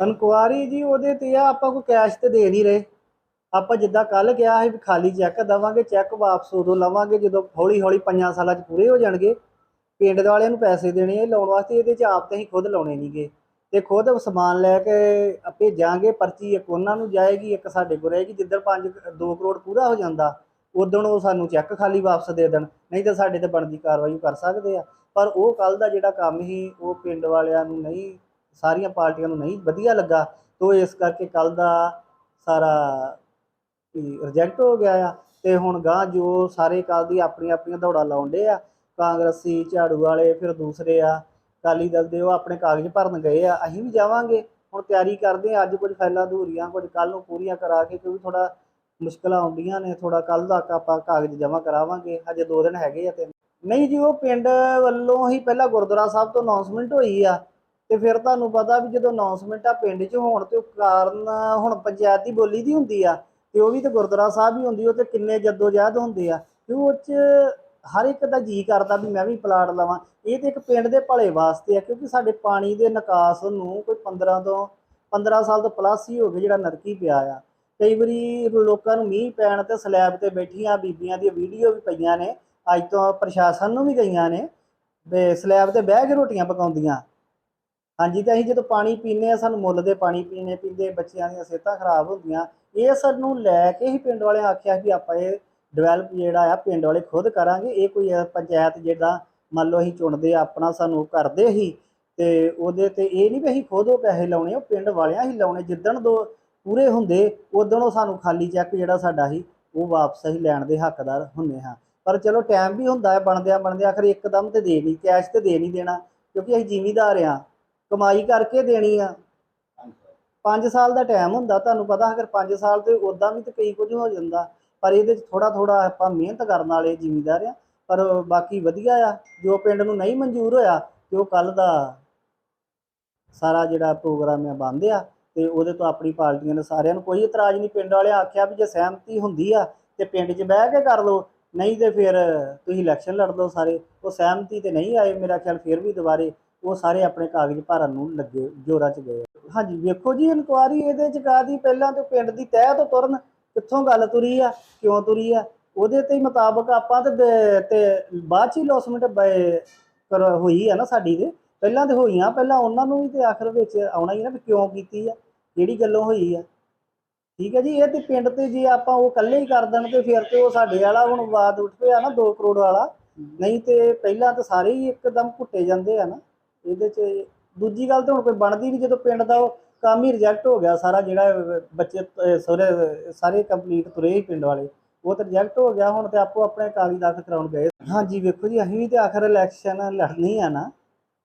Inquiry ਜੀ, ਉਹਦੇ ਤੇ ਆ ਆਪਾਂ ਕੋਈ ਕੈਸ਼ ਤੇ ਦੇ ਨਹੀਂ ਰਹੇ। ਆਪਾਂ ਜਿੱਦਾਂ ਕੱਲ ਕਿਹਾ ਸੀ ਵੀ ਖਾਲੀ ਚੈੱਕ ਦਵਾਂਗੇ ਚੈੱਕ ਵਾਪਸ ਉਦੋਂ ਲਵਾਂਗੇ, ਜਦੋਂ ਹੌਲੀ ਹੌਲੀ ਪੰਜਾਂ ਸਾਲਾਂ 'ਚ ਪੂਰੇ ਹੋ ਜਾਣਗੇ। ਪਿੰਡ ਵਾਲਿਆਂ ਨੂੰ ਪੈਸੇ ਦੇਣੇ ਆ ਲਾਉਣ ਵਾਸਤੇ ਇਹਦੇ 'ਚ ਆਪ ਤੇ ਅਸੀਂ ਖੁਦ ਲਾਉਣੇ ਨਹੀਂਗੇ ਤੇ ਖੁਦ ਸਮਾਨ ਲੈ ਕੇ ਭੇਜਾਂਗੇ, ਪਰਚੀ ਇੱਕ ਉਹਨਾਂ ਨੂੰ ਜਾਏਗੀ, ਇੱਕ ਸਾਡੇ ਕੋਲ ਰਹੇਗੀ ਜਿੱਦਣ 5 2 ਕਰੋੜ ਪੂਰਾ ਹੋ ਜਾਂਦਾ, ਉਦੋਂ ਉਹ ਸਾਨੂੰ ਚੈੱਕ ਖਾਲੀ ਵਾਪਸ ਦੇ ਦੇਣ। ਨਹੀਂ ਤਾਂ ਸਾਡੇ ਤੇ ਬਣਦੀ ਕਾਰਵਾਈ ਕਰ ਸਕਦੇ ਆ। ਪਰ ਉਹ ਕੱਲ ਦਾ ਜਿਹੜਾ ਕੰਮ ਸੀ, ਉਹ ਪਿੰਡ ਵਾਲਿਆਂ ਨੂੰ ਨਹੀਂ ਸਾਰੀਆਂ ਪਾਰਟੀਆਂ ਨੂੰ ਨਹੀਂ, ਵਧੀਆ ਲੱਗਾ। ਤੋ ਇਸ ਕਰਕੇ ਕੱਲ ਦਾ ਸਾਰਾ ਰਿਜੈਕਟ ਹੋ ਗਿਆ ਆ। ਤੇ ਹੁਣ ਗਾਂ ਜੋ ਸਾਰੇ ਕੱਲ ਦੀ ਆਪਣੀਆਂ ਆਪਣੀਆਂ ਦੌੜਾਂ ਲਾਉਂਦੇ ਆ, ਕਾਂਗਰਸੀ, ਝਾੜੂ ਵਾਲੇ, ਫਿਰ ਦੂਸਰੇ ਆ, ਅਕਾਲੀ ਦਲ ਦੇ ਉਹ ਆਪਣੇ ਕਾਗਜ਼ ਭਰਨ ਗਏ ਆ, ਅਸੀਂ ਵੀ ਜਾਵਾਂਗੇ। ਹੁਣ ਤਿਆਰੀ ਕਰਦੇ ਆ, ਅੱਜ ਕੁਝ ਫਾਈਲਾਂ ਅਧੂਰੀਆਂ, ਕੁਝ ਕੱਲ ਨੂੰ ਪੂਰੀਆਂ ਕਰਾ ਕੇ, ਕਿਉਂਕਿ ਥੋੜਾ ਮੁਸ਼ਕਲਾਂ ਆਉਂਦੀਆਂ ਨੇ ਥੋੜਾ ਕੱਲ ਤੱਕ ਆਪਾਂ ਕਾਗਜ਼ ਜਮ੍ਹਾਂ ਕਰਾਵਾਂਗੇ, ਹਜੇ 2 ਦਿਨ ਹੈਗੇ ਆ ਤੇ ਨਹੀਂ ਜੀ, ਉਹ ਪਿੰਡ ਵੱਲੋਂ ਹੀ ਪਹਿਲਾਂ ਗੁਰਦੁਆਰਾ ਸਾਹਿਬ ਤੋਂ ਅਨਾਉਂਸਮੈਂਟ ਹੋਈ ਆ। ਤੇ ਫਿਰ ਤੁਹਾਨੂੰ ਪਤਾ ਵੀ ਜਦੋਂ ਅਨਾਉਂਸਮੈਂਟ ਪਿੰਡ 'ਚ ਹੋਣ ਤੇ ਉਹ ਕਾਰਨ ਹੁਣ ਪੰਚਾਇਤੀ ਬੋਲੀ ਦੀ ਹੁੰਦੀ ਆ, ਤੇ ਉਹ ਵੀ ਤੇ ਗੁਰਦੁਆਰਾ ਸਾਹਿਬ ਹੀ ਹੁੰਦੀ, ਉਹ ਤੇ ਕਿੰਨੇ ਜਦੋਜਹਿਦ ਹੁੰਦੇ ਆ, ਤੇ ਉਹ 'ਚ ਹਰ ਇੱਕ ਦਾ ਜੀ ਕਰਦਾ ਵੀ ਮੈਂ ਵੀ ਪਲਾਟ ਲਵਾਂ। ਇਹ ਤੇ ਇੱਕ ਪਿੰਡ ਦੇ ਭਲੇ ਵਾਸਤੇ ਆ, ਕਿਉਂਕਿ ਸਾਡੇ ਪਾਣੀ ਦੇ ਨਿਕਾਸ ਨੂੰ ਕੋਈ 15 ਤੋਂ 15 ਸਾਲ ਤੋਂ ਪਲੱਸ ਹੀ ਹੋ ਗਏ ਜਿਹੜਾ ਨਰਕੀ ਪਿਆ ਆ। ਕਈ ਵਾਰੀ ਲੋਕਾਂ ਨੂੰ ਮੀਂਹ ਪੈਣ ਤੇ ਸਲੈਬ ਤੇ ਬੈਠੀਆਂ ਬੀਬੀਆਂ ਦੀਆਂ ਵੀਡੀਓ ਵੀ ਪਈਆਂ ਨੇ, ਅੱਜ ਤੋਂ ਪ੍ਰਸ਼ਾਸਨ ਨੂੰ ਵੀ ਗਈਆਂ ਨੇ ਸਲੈਬ ਤੇ ਬਹਿ ਕੇ ਰੋਟੀਆਂ ਪਕਾਉਂਦੀਆਂ। ਹਾਂਜੀ ਤੇ ਅਸੀਂ ਜਦੋਂ ਪਾਣੀ ਪੀਂਦੇ ਆ ਸਾਨੂੰ ਮੁੱਲ ਦੇ ਪਾਣੀ ਪੀਣੇ ਪੀਂਦੇ ਬੱਚਿਆਂ ਦੀਆਂ ਸਿਹਤਾਂ ਖਰਾਬ ਹੁੰਦੀਆਂ। ਇਹ ਸਾਨੂੰ ਲੈ ਕੇ ਹੀ ਪਿੰਡ ਵਾਲਿਆਂ ਆਖਿਆ ਵੀ ਆਪਾਂ ਇਹ ਡਿਵੈਲਪ ਜਿਹੜਾ ਆ, ਪਿੰਡ ਵਾਲੇ ਖੁਦ ਕਰਾਂਗੇ। ਇਹ ਕੋਈ ਪੰਚਾਇਤ ਜਿਹੜਾ ਮੰਨ ਲਓ ਅਸੀਂ ਚੁਣਦੇ ਆ ਆਪਣਾ ਸਾਨੂੰ ਕਰਦੇ ਹੀ। ਤੇ ਉਹਦੇ ਤੇ ਇਹ ਨਹੀਂ ਵੀ ਅਸੀਂ ਖੁਦ ਉਹ ਪੈਸੇ ਲਾਉਣੇ, ਉਹ ਪਿੰਡ ਵਾਲਿਆਂ ਹੀ ਲਾਉਣੇ। ਜਿੱਦਣ ਦੋ ਪੂਰੇ ਹੁੰਦੇ, ਉਦੋਂ ਉਹ ਸਾਨੂੰ ਖਾਲੀ ਚੈੱਕ ਜਿਹੜਾ ਸਾਡਾ ਸੀ ਉਹ ਵਾਪਸ ਹੀ ਲੈਣ ਦੇ ਹੱਕਦਾਰ ਹੁੰਦੇ ਹਾਂ। ਪਰ ਚਲੋ ਟਾਈਮ ਵੀ ਹੁੰਦਾ ਹੈ ਬਣਦਿਆਂ ਬਣਦਿਆਂ ਆਖਰ ਇੱਕਦਮ ਤੇ ਦੇ ਨਹੀਂ ਕੈਸ਼ ਤੇ ਦੇ ਨਹੀਂ ਦੇਣਾ, ਕਿਉਂਕਿ ਅਸੀਂ ਜ਼ਿਮੀਦਾਰ ਆ ਕਮਾਈ ਕਰਕੇ ਦੇਣੀ ਆ। 5 ਸਾਲ ਦਾ ਟਾਈਮ ਹੁੰਦਾ ਤੁਹਾਨੂੰ ਪਤਾ ਅਗਰ 5 ਸਾਲ ਤੇ ਉਦਾਂ ਵੀ ਤੇ ਕਈ ਕੁਝ ਹੋ ਜਾਂਦਾ। ਪਰ ਇਹਦੇ ਚ ਥੋੜਾ ਥੋੜਾ ਆਪਾਂ ਮਿਹਨਤ ਕਰਨ ਵਾਲੇ ਜ਼ਿਮੀਦਾਰ ਆ। ਪਰ ਬਾਕੀ ਵਧੀਆ ਆ ਜੋ ਪਿੰਡ ਨੂੰ ਨਹੀਂ ਮਨਜ਼ੂਰ ਹੋਇਆ ਤੇ ਉਹ ਕੱਲ ਦਾ ਸਾਰਾ ਜਿਹੜਾ ਪ੍ਰੋਗਰਾਮ ਆ ਬੰਦ ਆ ਤੇ ਉਹਦੇ ਤੋਂ ਆਪਣੀ ਪਾਰਟੀਆਂ ਨੇ ਸਾਰਿਆਂ ਨੂੰ ਕੋਈ ਇਤਰਾਜ਼ ਨਹੀਂ। ਪਿੰਡ ਵਾਲਿਆਂ ਆਖਿਆ ਵੀ ਜੇ ਸਹਿਮਤੀ ਹੁੰਦੀ ਆ ਤੇ ਪਿੰਡ 'ਚ ਬਹਿ ਕੇ ਕਰ ਲਓ। ਨਹੀਂ ਤੇ ਫਿਰ ਤੁਸੀਂ ਇਲੈਕਸ਼ਨ ਲੜ ਲਓ ਸਾਰੇ। ਉਹ ਸਹਿਮਤੀ ਤੇ ਨਹੀਂ ਆਏ ਮੇਰਾ ਖਿਆਲ ਫਿਰ ਵੀ ਦੁਬਾਰੇ ਉਹ ਸਾਰੇ ਆਪਣੇ ਕਾਗਜ਼ ਭਰਨ ਨੂੰ ਲੱਗੇ ਜੋਰਾਂ 'ਚ ਗਏ। ਹਾਂਜੀ ਵੇਖੋ ਜੀ ਇਨਕੁਆਰੀ ਇਹਦੇ 'ਚ ਕਾਦੀ ਪਹਿਲਾਂ ਤੇ ਪਿੰਡ ਦੀ ਤਹਿ ਤੋਂ ਤੁਰਨ ਕਿੱਥੋਂ ਗੱਲ ਤੁਰੀ ਆ ਕਿਉਂ ਤੁਰੀ ਆ? ਉਹਦੇ ਤੇ ਹੀ ਮੁਤਾਬਕ ਆਪਾਂ ਤੇ ਬਾਅਦ 'ਚ ਹੀ ਲੌਸਮੈਂਟ ਹੋਈ ਆ ਨਾ ਸਾਡੀ ਦੇ ਪਹਿਲਾਂ ਤੇ ਹੋਈਆਂ ਪਹਿਲਾਂ ਉਹਨਾਂ ਨੂੰ ਵੀ ਤੇ ਆਖਰ ਵਿੱਚ ਆਉਣਾ ਹੀ ਨਾ ਵੀ ਕਿਉਂ ਕੀਤੀ ਆ ਕਿਹੜੀ ਗੱਲੋਂ ਹੋਈ ਆ। ਠੀਕ ਹੈ ਜੀ ਇਹ ਤੇ ਪਿੰਡ ਤੇ ਜੇ ਆਪਾਂ ਉਹ ਇਕੱਲੇ ਹੀ ਕਰ ਦੇਣ ਤੇ ਫਿਰ ਤੇ ਉਹ ਸਾਡੇ ਵਾਲਾ ਹੁਣ ਵਾਦ ਉੱਠ ਪਿਆ ਨਾ 2 ਕਰੋੜ ਵਾਲਾ। ਨਹੀਂ ਤੇ ਪਹਿਲਾਂ ਤਾਂ ਸਾਰੇ ਹੀ ਇੱਕਦਮ ਘੁੱਟੇ ਜਾਂਦੇ ਆ ਨਾ। ਇਹਦੇ 'ਚ ਦੂਜੀ ਗੱਲ ਤਾਂ ਹੁਣ ਕੋਈ ਬਣਦੀ ਨਹੀਂ, ਜਦੋਂ ਪਿੰਡ ਦਾ ਉਹ ਕੰਮ ਹੀ ਰਿਜੈਕਟ ਹੋ ਗਿਆ ਸਾਰਾ ਜਿਹੜਾ ਬੱਚੇ, ਅਹ ਸਾਰੇ ਕੰਪਲੀਟ ਤੁਰੇ ਹੀ ਪਿੰਡ ਵਾਲੇ, ਉਹ ਤਾਂ ਰਿਜੈਕਟ ਹੋ ਗਿਆ, ਹੁਣ ਤੇ ਆਪੋ ਆਪਣੇ ਕਾਗਜ਼ ਦਾਖਲ ਕਰਾਉਣ ਗਏ। ਹਾਂਜੀ, ਵੇਖੋ ਜੀ, ਅਸੀਂ ਵੀ ਤੇ ਆਖਰ ਇਲੈਕਸ਼ਨ ਲੜਨੀ ਆ ਨਾ,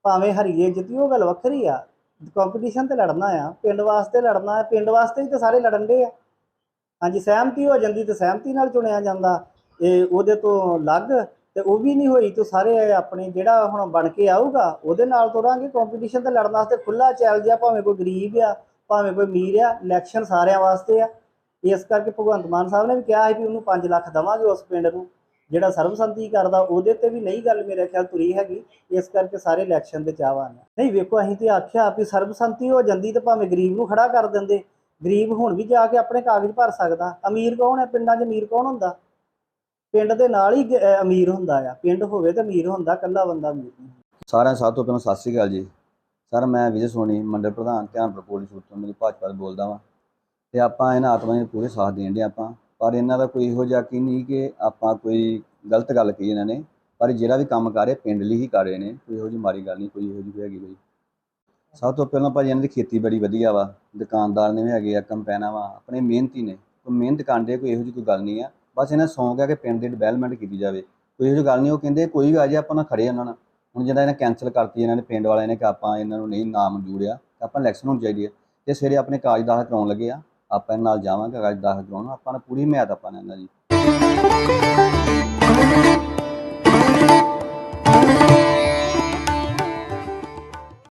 ਭਾਵੇਂ ਹਰੀਏ ਜਿੱਤੀ ਉਹ ਗੱਲ ਵੱਖਰੀ ਆ। ਕੰਪੀਟੀਸ਼ਨ ਤੇ ਲੜਨਾ ਆ, ਪਿੰਡ ਵਾਸਤੇ ਲੜਨਾ ਹੈ ਪਿੰਡ ਵਾਸਤੇ ਹੀ ਤਾਂ ਸਾਰੇ ਲੜਨ ਦੇ ਆ। ਹਾਂਜੀ, ਸਹਿਮਤੀ ਹੋ ਜਾਂਦੀ ਤੇ ਸਹਿਮਤੀ ਨਾਲ ਚੁਣਿਆ ਜਾਂਦਾ, ਇਹ ਉਹਦੇ ਤੋਂ ਅਲੱਗ। ਤੇ ਉਹ ਵੀ ਨਹੀਂ ਹੋਈ ਤੇ ਸਾਰੇ ਆਪਣੇ ਜਿਹੜਾ ਹੁਣ ਬਣ ਕੇ ਆਊਗਾ, ਉਹਦੇ ਨਾਲ ਤੁਰਾਂਗੇ। ਕੰਪੀਟੀਸ਼ਨ ਤੇ ਲੜਨ ਵਾਸਤੇ ਖੁੱਲਾ ਚੈਲੰਜ ਆ, ਭਾਵੇਂ ਕੋਈ ਗਰੀਬ ਆ, ਭਾਵੇਂ ਕੋਈ ਅਮੀਰ ਆ ਇਲੈਕਸ਼ਨ ਸਾਰਿਆਂ ਵਾਸਤੇ ਆ। ਇਸ ਕਰਕੇ ਭਗਵੰਤ ਮਾਨ ਸਾਹਿਬ ਨੇ ਵੀ ਕਿਹਾ ਹੈ ਵੀ ਉਹਨੂੰ 5 ਲੱਖ ਦਵਾਂਗੇ ਉਸ ਪਿੰਡ ਨੂੰ। ਜਿਹੜਾ ਸਰਬਸੰਮਤੀ ਕਰਦਾ, ਉਹਦੇ ਤੇ ਵੀ ਨਹੀਂ ਗੱਲ ਮੇਰੇ ਖਿਆਲ ਤੁਰੀ ਹੈਗੀ। ਇਸ ਕਰਕੇ ਸਾਰੇ ਇਲੈਕਸ਼ਨ ਦੇ ਚਾਹਵਾਨ ਆ। ਨਹੀਂ ਵੇਖੋ, ਅਸੀਂ ਤੇ ਆਖਿਆ ਵੀ ਸਰਬਸੰਮਤੀ ਹੋ ਜਾਂਦੀ ਤੇ ਭਾਵੇਂ ਗਰੀਬ ਨੂੰ ਖੜਾ ਕਰ ਦਿੰਦੇ। ਗਰੀਬ ਹੁਣ ਵੀ ਜਾ ਕੇ ਆਪਣੇ ਕਾਗਜ਼ ਭਰ ਸਕਦਾ। ਅਮੀਰ ਕੌਣ ਹੈ? ਪਿੰਡਾਂ 'ਚ ਅਮੀਰ ਕੌਣ ਹੁੰਦਾ? ਪਿੰਡ ਦੇ ਨਾਲ ਹੀ ਗ- ਅਹ ਅਮੀਰ ਹੁੰਦਾ ਆ। ਪਿੰਡ ਹੋਵੇ ਤਾਂ ਅਮੀਰ ਹੁੰਦਾ, ਇਕੱਲਾ ਬੰਦਾ ਅਮੀਰ ਨਹੀਂ ਸਾਰਿਆਂ ਸਭ ਤੋਂ ਪਹਿਲਾਂ ਸਤਿ ਸ਼੍ਰੀ ਅਕਾਲ ਜੀ। ਸਰ, ਮੈਂ ਵਿਜੇ ਸੋਨੀ, ਮੰਡਲ ਪ੍ਰਧਾਨ ਧਿਆਨਪੁਰ ਪੁਲਿਸ ਤੋਂ ਮੇਰੀ ਭਾਜਪਾ ਤੋਂ ਬੋਲਦਾ ਵਾਂ। ਤੇ ਆਪਾਂ ਇਹਨਾਂ ਆਤਮਾ ਦੇ ਪੂਰੇ ਸਾਥ ਦੇਣ ਦੇ ਆਪਾਂ। ਪਰ ਇਹਨਾਂ ਦਾ ਕੋਈ ਇਹੋ ਜਿਹਾ ਕੀ ਨਹੀਂ ਕਿ ਆਪਾਂ ਕੋਈ ਗਲਤ ਗੱਲ ਕਹੀ ਇਹਨਾਂ ਨੇ। ਪਰ ਜਿਹੜਾ ਵੀ ਕੰਮ ਕਰ ਰਹੇ, ਪਿੰਡ ਲਈ ਹੀ ਕਰ ਰਹੇ ਨੇ। ਕੋਈ ਇਹੋ ਜਿਹੀ ਮਾੜੀ ਗੱਲ ਨਹੀਂ, ਕੋਈ ਇਹੋ ਜਿਹੀ ਹੈਗੀ ਕੋਈ। ਸਭ ਤੋਂ ਪਹਿਲਾਂ ਭਾਜੀ ਇਹਨਾਂ ਦੀ ਖੇਤੀ ਬੜੀ ਵਧੀਆ ਵਾ। ਦੁਕਾਨਦਾਰ ਨੇ ਵੀ ਹੈਗੇ ਆ ਕੰਪੈਨਾ ਵਾ। ਆਪਣੇ ਮਿਹਨਤੀ ਨੇ। ਕੋਈ ਮਿਹਨਤ ਕਰਦੇ ਕੋਈ ਇਹੋ ਜਿਹੀ ਕੋਈ ਗੱਲ ਨਹੀਂ ਆ। ਬਸ ਇਹਨਾਂ ਸੌਂਕ ਹੈ ਕਿ ਪਿੰਡ ਦੀ ਡਿਵੈਲਪਮੈਂਟ ਕੀਤੀ ਜਾਵੇ। ਕੋਈ ਇਹੋ ਜਿਹੀ ਗੱਲ ਨਹੀਂ ਉਹ ਕਹਿੰਦੇ ਕੋਈ ਵੀ ਆ ਜੇ ਆਪਾਂ ਨਾ ਖੜੇ ਉਹਨਾਂ ਨਾਲ। ਹੁਣ ਜਿੱਦਾਂ ਇਹਨਾਂ ਕੈਨਸਲ ਕਰਤੀ, ਇਹਨਾਂ ਨੇ ਪਿੰਡ ਵਾਲਿਆਂ ਨੇ ਕਿ ਆਪਾਂ ਇਹਨਾਂ ਨੂੰ ਨਹੀਂ ਨਾਮ ਜੂੜਿਆ ਆਪਾਂ ਇਲੈਕਸ਼ਨ ਹੋਣੀ ਚਾਹੀਦੀ ਹੈ ਤੇ ਸਵੇਰੇ ਆਪਣੇ ਕਾਜ ਦਾਖਲ ਕਰਾਉਣ ਲੱਗੇ ਆ, ਆਪਾਂ ਇਹਨਾਂ ਨਾਲ ਜਾਵਾਂਗੇ ਕਾਜ ਦਾਖਲ ਕਰਾਉਣ, ਆਪਾਂ ਨੂੰ ਪੂਰੀ ਮਿਹਨਤ ਆਪਾਂ ਨੇ ਇਹਨਾਂ ਦੀ।